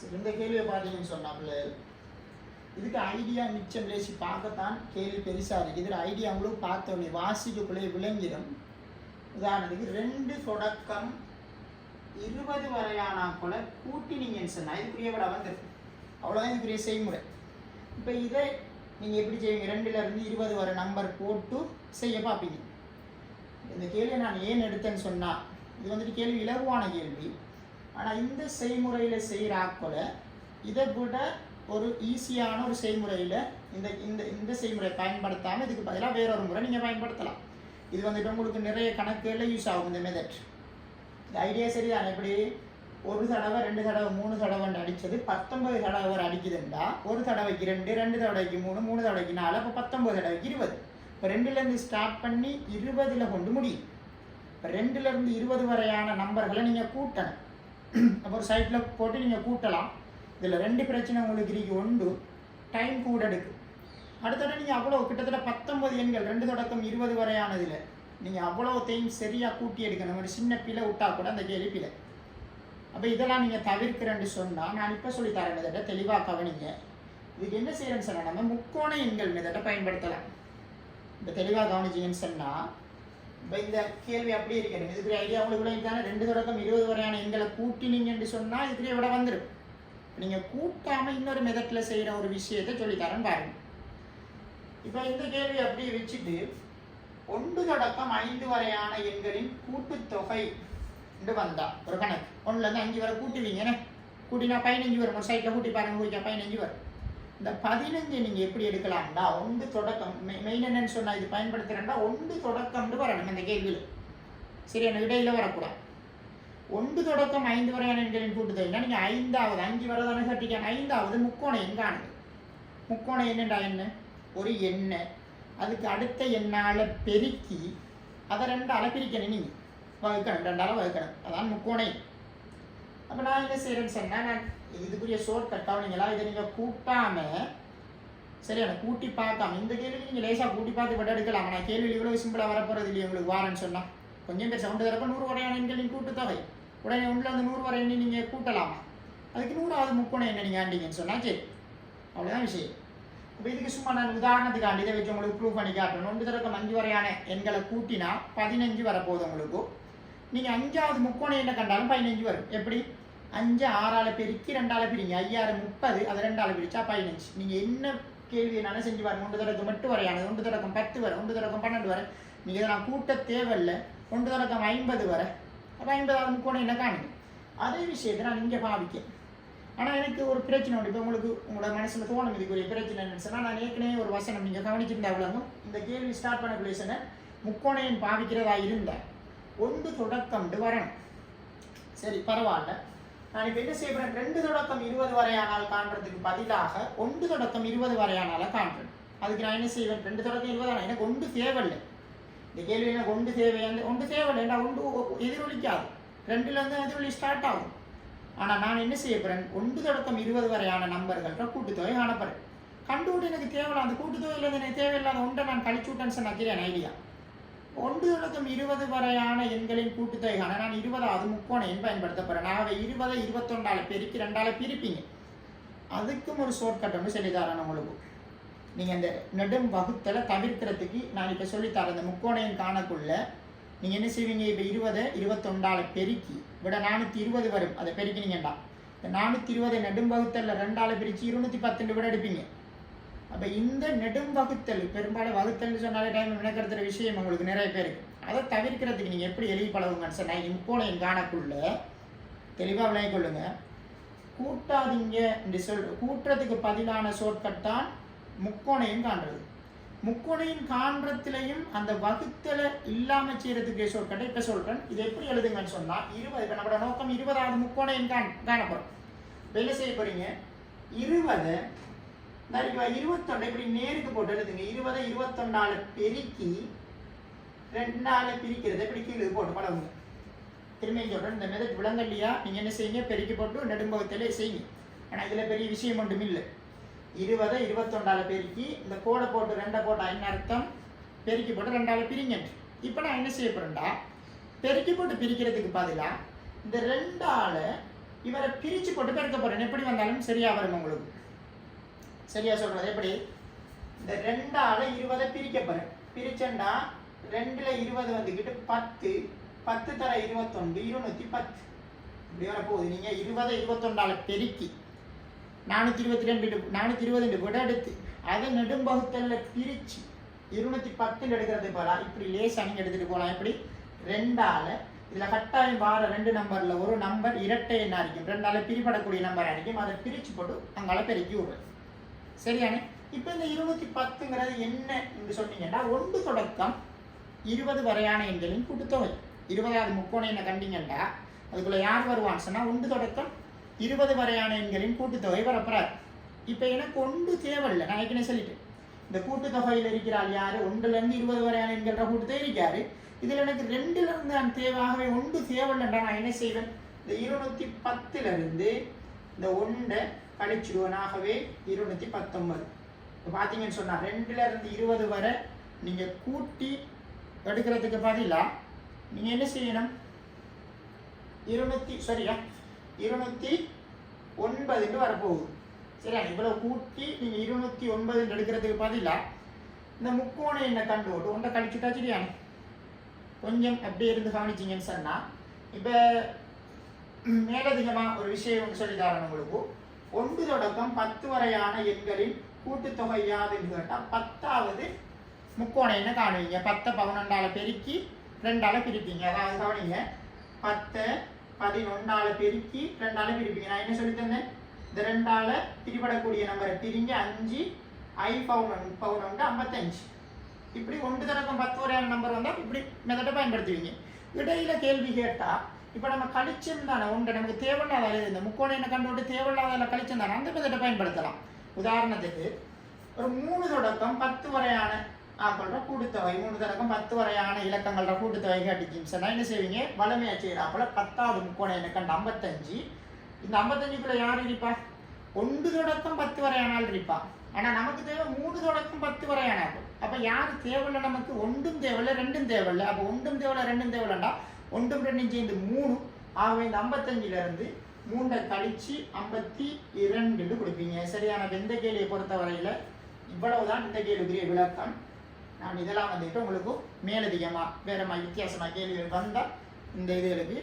சரி. இந்த கேள்வியை பார்த்தீங்கன்னு சொன்னாப்புல. இதுக்கு ஐடியா மிச்சம் லேசி பார்க்கத்தான் கேள்வி பெருசாக இருக்குது இதில் ஐடியா உங்களுக்கு பார்த்தோன்னே வாசிக்கக்குள்ளே விளங்கிடும். உதாரணத்துக்கு ரெண்டு தொடக்கம் இருபது வரையான கூட கூட்டினீங்கன்னு சொன்னால் இதுக்குரிய விட வந்துடும் அவ்வளோதான் இதுக்குரிய செய்முறை. இப்போ இதை நீங்கள் எப்படி செய்வீங்க? ரெண்டுலேருந்து இருபது வரை நம்பர் போட்டு செய்ய பார்ப்பீங்க. இந்த கேள்வியை நான் ஏன் எடுத்தேன்னு சொன்னால் இது வந்துட்டு கேள்வி இலகுவான கேள்வி. ஆனால் இந்த செய்முறையில் செய்கிற ஆக்களை இதை விட ஒரு ஈஸியான ஒரு செய்முறையில் இந்த இந்த இந்த செய்முறையை பயன்படுத்தாமல் இதுக்கு பதிலாக வேறொரு முறை நீங்கள் பயன்படுத்தலாம். இது வந்துட்டு உங்களுக்கு நிறைய கணக்குகளில் யூஸ் ஆகும் இந்த மெதட் இந்த ஐடியா சரிதான்? எப்படி ஒரு தடவை ரெண்டு தடவை மூணு தடவைன்னு அடித்தது பத்தொன்பது தடவை வரை அடிக்குதுண்டா? ஒரு தடவைக்கு ரெண்டு ரெண்டு தடவைக்கு மூணு மூணு தடவைக்கு நாலு அப்போ பத்தொன்பது தடவைக்கு இருபது. இப்போ ரெண்டுலேருந்து ஸ்டார்ட் பண்ணி இருபதில் கொண்டு முடியும். இப்போ ரெண்டுலேருந்து இருபது வரையான நம்பர்களை நீங்கள் கூட்டணும். அப்போ ஒரு சைட்டில் போட்டு நீங்கள் கூட்டலாம். இதில் ரெண்டு பிரச்சனை உங்களுக்கு இருக்கு. ஒன்று டைம் கூட எடுக்கும் அடுத்தட நீங்கள் அவ்வளோ கிட்டத்தட்ட பத்தொன்பது எண்கள் ரெண்டு தொடக்கம் இருபது வரையானதில் நீங்கள் அவ்வளோத்தையும் சரியாக கூட்டி எடுக்கணும் ஒரு சின்ன பிழை விட்டா கூட அந்த கேள்வி பிழை. அப்போ இதெல்லாம் நீங்கள் தவிர்க்கிறேன்னு சொன்னால் நான் இப்போ சொல்லித்தரேன் மெதட்டை தெளிவாக கவனிங்க. இதுக்கு என்ன செய்யறேன்னு சொன்னால் நம்ம முக்கோண எண்கள் மெதட்டை பயன்படுத்தலாம். இப்போ தெளிவாக கவனிச்சிங்கன்னு சொன்னால் இப்போ இந்த கேள்வி அப்படி இருக்கணும் இதுக்கு ஐடியா உங்களுக்கு தானே ரெண்டு தொடக்கம் இருபது வரையான எண்களை கூட்டினீங்கன்னு சொன்னால் இதுக்குரிய விட வந்துடும் நீங்கள் கூட்டாமல் இன்னொரு மெதட்டில் செய்கிற ஒரு விஷயத்தை சொல்லித்தரேன் பாருங்க. இப்போ இந்த கேள்வி அப்படியே வச்சுட்டு ஒன்று தொடக்கம் ஐந்து வரையான எண்களின் கூட்டுத்தொகை என்று வந்தா ஒரு கணக்கு. ஒன்றுலேருந்து அஞ்சு வரை கூட்டுவீங்கண்ணே கூட்டினா பதினஞ்சு வரும். ஒரு சைட்டில் கூட்டி பாருங்க கூட்டியா பதினஞ்சு வரும். இந்த பதினஞ்சு நீங்கள் எப்படி எடுக்கலாம்டா ஒன்று தொடக்கம் மெயின் என்னன்னு சொன்னால் இது பயன்படுத்துகிறேன்டா ஒன்று தொடக்கம்னு வரணும் இந்த கேள்வியில். சரியான இடையில வரக்கூடாது. ஒன்று தொடக்கம் ஐந்து வரையான எண்களின் கூட்டுதல்னா நீங்கள் ஐந்தாவது அஞ்சு வரை தானே சட்டிக்கான ஐந்தாவது முக்கோணம் எங்கானது? முக்கோணம் என்னண்டா என்ன ஒரு எண்ணெய் அதுக்கு அடுத்த எண்ணால் பெருக்கி அதை ரெண்டால் பிரிக்கணும் நீங்கள் வகுக்கணும். ரெண்டால் வகுக்கணும். அதான் முக்கோணை அப்போ நான் என்ன செய்கிறேன்னு சொன்னால் நான் இதுக்குரிய ஷோர்ட் கட் கவனிங்களா இதை நீங்கள் கூட்டாமல் சரியான கூட்டி பார்க்காம இந்த கேள்வி நீங்கள் லேசாக கூட்டி பார்த்து விட எடுக்கலாம். ஆனால் கேள்வி இவ்வளோ சிம்பிளாக வரப்போகிறது இல்லையா உங்களுக்கு வாரன்னு சொன்னால் கொஞ்சம் பேர் சவுண்டு தரப்போ நூறு வரையான எண்களின் கூட்டுத்தொகை. உடனே உள்ள அந்த நூறு வரை நீங்கள் கூட்டலாமா? அதுக்கு நூறாவது முக்கோணம் என்ன நீங்கள் ஆண்டிங்கன்னு சொன்னால் சரி அவ்வளோதான் விஷயம். இப்போ இதுக்கு சும்மா நான் உதாரணத்துக்காண்டி இதை வச்சு உங்களுக்கு ப்ரூவ் பண்ணி காட்டணும் ஒன்று தொடக்கம் அஞ்சு வரையான எண்களை கூட்டினா பதினஞ்சு வரப்போகுது உங்களுக்கு. நீங்கள் அஞ்சாவது முக்கோணம் என்ன கண்டாலும் பதினஞ்சு வரும். எப்படி? அஞ்சு ஆறால் பெருக்கி ரெண்டால் பிரிங்க. ஐயாறு முப்பது அதை ரெண்டால பிரிச்சா பதினஞ்சு. நீங்கள் என்ன கேள்வி என்னாலும் செஞ்சு பாருங்க. ஒன்று தொடக்கம் எட்டு வரையானது ஒன்று தொடக்கம் பத்து வரை ஒன்று தொடக்கம் பன்னெண்டு வரை. நீங்கள் இதை நான் கூட்ட தேவையில்லை. ஒன்று தொடக்கம் ஐம்பது வரை. அப்போ ஐம்பதாவது முக்கோணம் என்ன காணுங்க அதே விஷயத்தை நான் இங்கே பாவிக்கேன். ஆனால் எனக்கு ஒரு பிரச்சனை உண்டு. இப்போ உங்களுக்கு உங்களோட மனசில் தோணும் இதுக்குரிய பிரச்சனை என்னன்னு சொன்னால் நான் ஏற்கனவே ஒரு வசனம் நீங்கள் கவனிச்சிருந்தா அவ்வளோ இந்த கேள்வி ஸ்டார்ட் பண்ண பிளேசனை முக்கோணையன் பாவிக்கிறதா இருந்தால் ஒன்று தொடக்கம்னு வரணும். சரி பரவாயில்ல. நான் இப்போ என்ன செய்யப்படுறேன் ரெண்டு தொடக்கம் இருபது வரையானால் காண்றதுக்கு பதிலாக ஒன்று தொடக்கம் இருபது வரையானால காண்றேன். அதுக்கு நான் என்ன செய்வேன்? ரெண்டு தொடக்கம் இருபது எனக்கு ஒன்று தேவையில்லை. இந்த கேள்வி எனக்கு ஒன்று தேவையான ஒன்று தேவையில்லை. ஒன்று எதிரொலிக்காது? ரெண்டுலேருந்து எதிரொலி ஸ்டார்ட் ஆகும். ஆனால் நான் என்ன செய்யப்படுறேன் ஒன்று தொடக்கம் இருபது வரையான நம்பர்கள்ன்ற கூட்டுத்தொகை காணப்படுறேன் கண்டுவிட்டு எனக்கு தேவையில்லை. அந்த கூட்டுத்தொகையில் எனக்கு தேவையில்லாத ஒன்றை நான் கழிச்சு விட்டேன்னு சொன்ன ஐடியா ஒன்று தொடக்கம் இருபது வரையான எண்களின் கூட்டுத்தொகை. காண நான் இருபதாவது முக்கோண எண் பயன்படுத்த போகிறேன் நான் இருபதை இருபத்தொண்டால பெருக்கி ரெண்டால பிரிப்பீங்க. அதுக்கும் ஒரு ஷார்ட்கட் ஒன்று சொல்லித்தரேன் உங்களுக்கு. நீங்கள் இந்த நெடும் வகுத்தலை தவிர்க்கிறதுக்கு நான் இப்போ சொல்லித்தரேன் இந்த முக்கோணையும் காணக்குள்ள நீங்கள் என்ன செய்வீங்க? இப்போ இருபதை இருபத்தொண்டால பெருக்கி விட நானூற்றி இருபது வரும். அதை பெருக்கினீங்கண்டா இந்த நானூற்றி இருபதை நெடும் வகுத்தலில் ரெண்டால பிரித்து இருநூற்றி பத்துன்னு விட எடுப்பீங்க. அப்போ இந்த நெடும் வகுத்தல் பெரும்பாலும் வகுத்தல்னு சொன்னாலே டைம் நினைக்கிறதுற விஷயம் உங்களுக்கு நிறைய பேருக்கு அதை தவிர்க்கிறதுக்கு நீங்கள் எப்படி எழுதி பழகுங்கன்னு சொன்னால் இம்போனையும் காணக்குள்ள தெளிவாக விளைய கொள்ளுங்க. கூட்டாதீங்க என்று சொல் கூட்டுறதுக்கு பதிலான ஷார்ட்கட் தான் முக்கோணையும் காண்றது. முக்கோணையும் காண்றதுலையும் அந்த வகுத்தலை இல்லாமல் செய்யறதுக்கு ஷார்ட்கட்டை இப்போ சொல்கிறேன் இது எப்படி எழுதுங்கன்னு சொன்னால் இருபது இப்போ நம்மளோட நோக்கம் இருபதாவது முக்கோணையும் காண் காணப்படும் வேலை செய்ய போகிறீங்க இருபதை இப்போ இருபத்தொன்று இப்படி நேருக்கு போட்டு எழுதுங்க. இருபதை இருபத்தொண்டால பெருக்கி ரெண்டால பிரிக்கிறத இப்படி கீழே போட்டு பழகுங்க. திரும்பி சொல்கிறேன் இந்த மெதட் விளங்கல்லையா நீங்கள் என்ன செய்யுங்க? பெருக்கி போட்டு நெடும்பகத்திலே செய்யுங்க. ஆனால் இதில் பெரிய விஷயம் ஒன்றும் இல்லை. இருபதை இருபத்தொண்டால பெருக்கி இந்த கோடை போட்டு ரெண்டை போட்டு என்ன அர்த்தம்? பெருக்கி போட்டு ரெண்டால பிரிங்க. இப்போ நான் என்ன செய்ய போகிறேன்டா பெருக்கி போட்டு பிரிக்கிறதுக்கு பதிலாக இந்த ரெண்டால இவரை பிரித்து போட்டு பெருக்க போகிறேன் எப்படி வந்தாலும் சரியாக வரும் உங்களுக்கு? சரியா சொல்றது? எப்படி? இந்த ரெண்டால இருபதை பிரிக்க போகிறேன் பிரிச்சேன்டா ரெண்டுல இருபது வந்துக்கிட்டு பத்து. பத்து தர இருபத்தொண்டு இருநூத்தி பத்து. இப்படி வர போகுது நீங்க இருபதை இருபத்தொண்டால பெருக்கி நானூற்றி இருபத்தி ரெண்டு நானூற்றி இருபது கூட எடுத்து அதை நெடும்பகுத்தலில் பிரிச்சு இருநூத்தி பத்தில் எடுக்கிறது போல. இப்படி லேசா நீங்க எடுத்துட்டு போகலாம் எப்படி? ரெண்டால இதுல கட்டாயம் வார ரெண்டு நம்பர்ல ஒரு நம்பர் இரட்டை என்ன இருக்கும். ரெண்டால பிரிபடக்கூடிய நம்பர் அடிக்கும் அதை பிரிச்சு போட்டு அங்கால பெருக்கி விடுறது. சரியானே இப்போ இந்த இருநூத்தி பத்துங்கிறது என்ன என்று சொன்னீங்கன்னா ஒன்று தொடக்கம் இருபது வரையான எண்களின் கூட்டுத்தொகை. இருபதாவது முக்கோண என்ன கண்டிங்கன்னா அதுக்குள்ள யார் வருவான்னு சொன்னால் ஒன்று தொடக்கம் இருபது வரையான எண்களின் கூட்டுத்தொகை வரப்போறார். இப்போ எனக்கு ஒன்று தேவையில்லை. நான் ஏற்கனவே சொல்லிட்டேன். இந்த கூட்டுத்தொகையில் இருக்கிறாள் யார்? ஒன்றுலேருந்து இருபது வரையான எண்கிற கூட்டுத்தொகை இருக்காரு. இதில் எனக்கு ரெண்டுலேருந்து நான் தேவையாகவே ஒன்று தேவையில்லைன்றா நான் என்ன செய்வேன்? இந்த இருநூத்தி பத்துலேருந்து இந்த ஒன்றை கழிச்சிடுவோம் ஆகவே இருநூத்தி பத்தொன்பது. இப்போ பார்த்தீங்கன்னு சொன்னால் ரெண்டுல இருந்து இருபது வரை நீங்கள் கூட்டி எடுக்கிறதுக்கு பதிலாக நீங்கள் என்ன செய்யணும்? இருநூத்தி சரியா இருநூத்தி ஒன்பதுன்னு வரப்போகுது. சரியா? இவ்வளோ கூட்டி நீங்கள் இருநூத்தி ஒன்பதுன்னு எடுக்கிறதுக்கு பதிலாக இந்த முக்கோணம் என்ன கண்டு விட்டு ஒன்றை கழிச்சுட்டா சரியானே கொஞ்சம் அப்படியே இருந்து கவனிச்சிங்கன்னு சொன்னால் இப்போ மேலதிகமாக ஒரு விஷயம் ஒன்று சொல்லி தரேன் உங்களுக்கு. ஒன்று தொடக்கம் பத்து வரையான எண்களின் கூட்டுத்தொகை யாதுன்னு கேட்டால் பத்தாவது முக்கோணைன்னு காணுவீங்க? பத்தை பதினொன்றால் பெருக்கி ரெண்டால் பிரிப்பீங்க. அதாவது கவனிங்க. பத்தை பதினொன்றால் பெருக்கி ரெண்டால் பிரிப்பீங்க. நான் என்ன சொல்லி தந்தேன் இந்த ரெண்டால் பிரிபடக்கூடிய நம்பரை பிரிங்க. அஞ்சு ஐ பவுன் பவுன் ஐம்பத்தஞ்சு. இப்படி ஒன்று தொடக்கம் பத்து வரையான நம்பர் வந்தால் இப்படி மெத்தட்டை பயன்படுத்துவீங்க. இடையில கேள்வி கேட்டால் இப்போ நம்ம கழிச்சம் தானே? உண்டு நமக்கு தேவையில்லாத இந்த முக்கோண என்ன கண்டு விட்டு தேவையில்லாத கழிச்சம் தானே அந்த விதத்தை பயன்படுத்தலாம். உதாரணத்துக்கு ஒரு மூணு தொடக்கம் பத்து வரையான ஆக்களோட கூட்டுத்தொகை. மூணு தொடக்கம் பத்து வரையான இலக்கங்களோட கூட்டுத்தொகை கட்டிச்சின்னு சொன்னா என்ன செய்வீங்க? வளமையா செய்யறாப்புல பத்தாவது முக்கோண என்ன ஐம்பத்தஞ்சு. இந்த ஐம்பத்தஞ்சுக்குள்ள யார் இருப்பா? ஒன்று தொடக்கம் பத்து வரையானால் இருப்பா. ஆனா நமக்கு தேவை மூணு தொடக்கம் பத்து வரையான ஆகும் அப்ப யாரு தேவையில்ல நமக்கு? ஒன்றும் தேவையில்ல ரெண்டும் தேவையில்ல. அப்ப ஒன்றும் தேவையில்ல ரெண்டும் தேவையில்லண்டா? ஒன்றும் ரெண்டு சேர்ந்து மூணு. ஆகவே இந்த ஐம்பத்தஞ்சுல இருந்து மூன்றை கழிச்சு ஐம்பத்தி இரண்டுன்னு கொடுப்பீங்க. சரியான எந்த கேள்வியை பொறுத்த வரையில இவ்வளவுதான் இந்த கேள்விக்குரிய விளக்கம். நான் இதெல்லாம் வந்துட்டு உங்களுக்கு மேலதிகமா வேற மாதிரி வித்தியாசமா கேள்விகள் வந்தா இந்த இதுகளுக்கு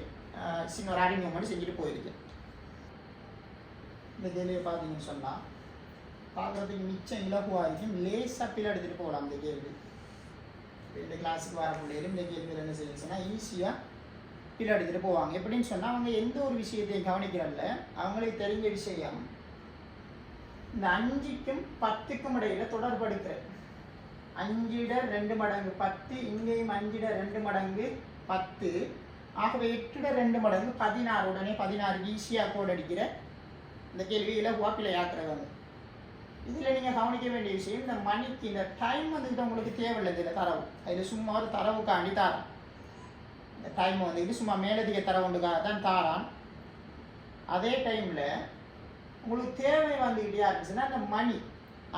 சின்ன ஒரு அறிமுகம் செஞ்சுட்டு போயிருக்கேன் இந்த கேள்வியை பார்த்தீங்கன்னு சொன்னா பார்க்குறதுக்கு மிச்சம் இலகுவாக இருக்கும். லேசாக பிள்ளை எடுத்துகிட்டு போகலாம் இந்த கேள்வி. இந்த கிளாஸுக்கு வர பிள்ளைகளும் இந்த கேள்வியில் என்ன செய்யணும் சொன்னால் ஈஸியாக பிள்ளை எடுத்துகிட்டு போவாங்க. எப்படின்னு சொன்னால் அவங்க எந்த ஒரு விஷயத்தையும் கவனிக்கிறல்ல அவங்களுக்கு தெரிஞ்ச விஷயம் இந்த அஞ்சுக்கும் பத்துக்கும் இடையில தொடர்படுத்துற அஞ்சிட ரெண்டு மடங்கு பத்து இங்கேயும் அஞ்சிட ரெண்டு மடங்கு பத்து. ஆகவே எட்டுட ரெண்டு மடங்கு பதினாறு. உடனே பதினாறு ஈஸியாக கோட் அடிக்கிற இந்த கேள்வியில் இலகுவா பிள்ளையாக்குறவங்க இதில் நீங்கள் கவனிக்க வேண்டிய விஷயம் இந்த மணிக்கு இந்த டைம் வந்துக்கிட்ட உங்களுக்கு தேவையில்லை இதில் தரவு. அதில் சும்மா ஒரு தரவுக்காண்டி தாரான். டைம் வந்துட்டு சும்மா மேலதிக தரவுண்டுக்காக தான் தாரான். அதே டைமில் உங்களுக்கு தேவை வந்துக்கிட்டே இருந்துச்சுன்னா அந்த மணி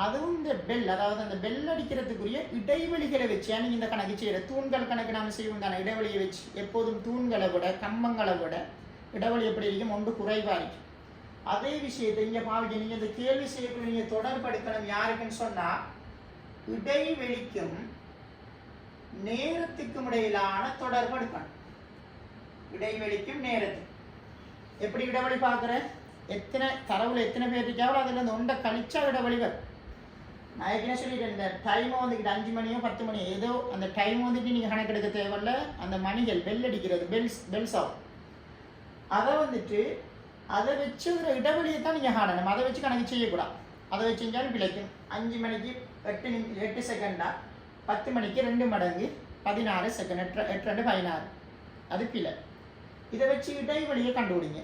அதுவும் இந்த பெல் அதாவது அந்த பெல் அடிக்கிறதுக்குரிய இடைவெளிகளை வச்சு நீங்கள் இந்த கணக்கு செய்கிற தூண்கள் கணக்கு நாம் செய்வோம் தானே இடைவெளியை வச்சு எப்போதும் தூண்களை விட கம்பங்களை விட இடைவெளி எப்படி இருக்கும்? ஒன்று குறைவாக இருக்கும். அதே விஷயத்தை இங்கே பாருங்க நீங்கள் இந்த கேள்வி செய்யக்கூடிய நீங்கள் தொடர்படுத்தணும் யாருக்குன்னு சொன்னால் இடைவெளிக்கும் நேரத்துக்கும் இடையிலான தொடர்பு எடுக்கணும். இடைவெளிக்கும் நேரத்துக்கும் எப்படி இடைவெளி பார்க்குற? எத்தனை தரவுல எத்தனை பேர் இருக்காவோ அதில் இந்த ஒன்றை கழிச்சா இடைவெளி வரும். நான் ஏற்கனவே சொல்லிட்டேன் இந்த டைம் வந்துக்கிட்டு அஞ்சு மணியோ பத்து மணியோ ஏதோ அந்த டைம் வந்துட்டு நீங்கள் கணக்கெடுக்க தேவையில்ல. அந்த மணிகள் பெல் அடிக்கிறது பெல்ஸ் பெல்ஸ் ஆகும். அதை வந்துட்டு அதை வச்சு ஒரு இடைவெளியை தான் நீங்கள் காணணும். அதை வச்சு கணக்கு செய்யக்கூடாது. அதை வச்சு செஞ்சாலும் பிழைக்கும். அஞ்சு மணிக்கு எட்டு நிமி எட்டு செகண்டா பத்து மணிக்கு ரெண்டு மடங்கு பதினாறு செகண்ட் எட்டு எட்டு ரெண்டு பதினாறு. அது பிழை. இதை வச்சு இடைவெளியை கண்டுபிடிங்க.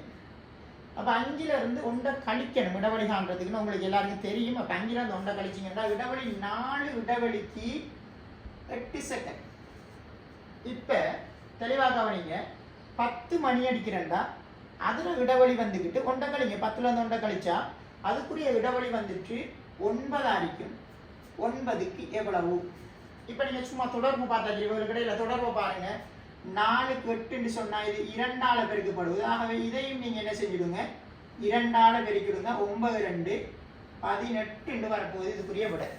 அப்போ அஞ்சுல இருந்து ஒன்றை கழிக்கணும் இடைவெளி காண்றதுக்குன்னு உங்களுக்கு எல்லாருக்கும் தெரியும். அப்போ அஞ்சுல இருந்து ஒன்றை கழிச்சிங்கன்னா இடைவெளி நாலு இடைவெளிக்கு எட்டு செகண்ட் இப்போ தெளிவாக கவனிங்க. பத்து மணி அடிக்கிறேன்டா. அதில் இடைவெளி வந்துக்கிட்டு ஒன்றை கழிங்க. பத்தில் இருந்து ஒன்றை கழிச்சா அதுக்குரிய இடைவெளி வந்துட்டு ஒன்பது அடிக்கும். ஒன்பதுக்கு எவ்வளவு? இப்போ நீங்கள் சும்மா தொடர்பு பார்த்தா இவங்களுக்கு இடையில தொடர்பு பாருங்கள் நாலுக்கு எட்டுன்னு சொன்னால் இது இரண்டால் பெருக்கப்படுவது. ஆகவே இதையும் நீங்கள் என்ன செஞ்சிடுங்க? இரண்டால் பெருக்கிடுங்க. ஒன்பது ரெண்டு பதினெட்டுன்னு வரப்போகுது. இது விட.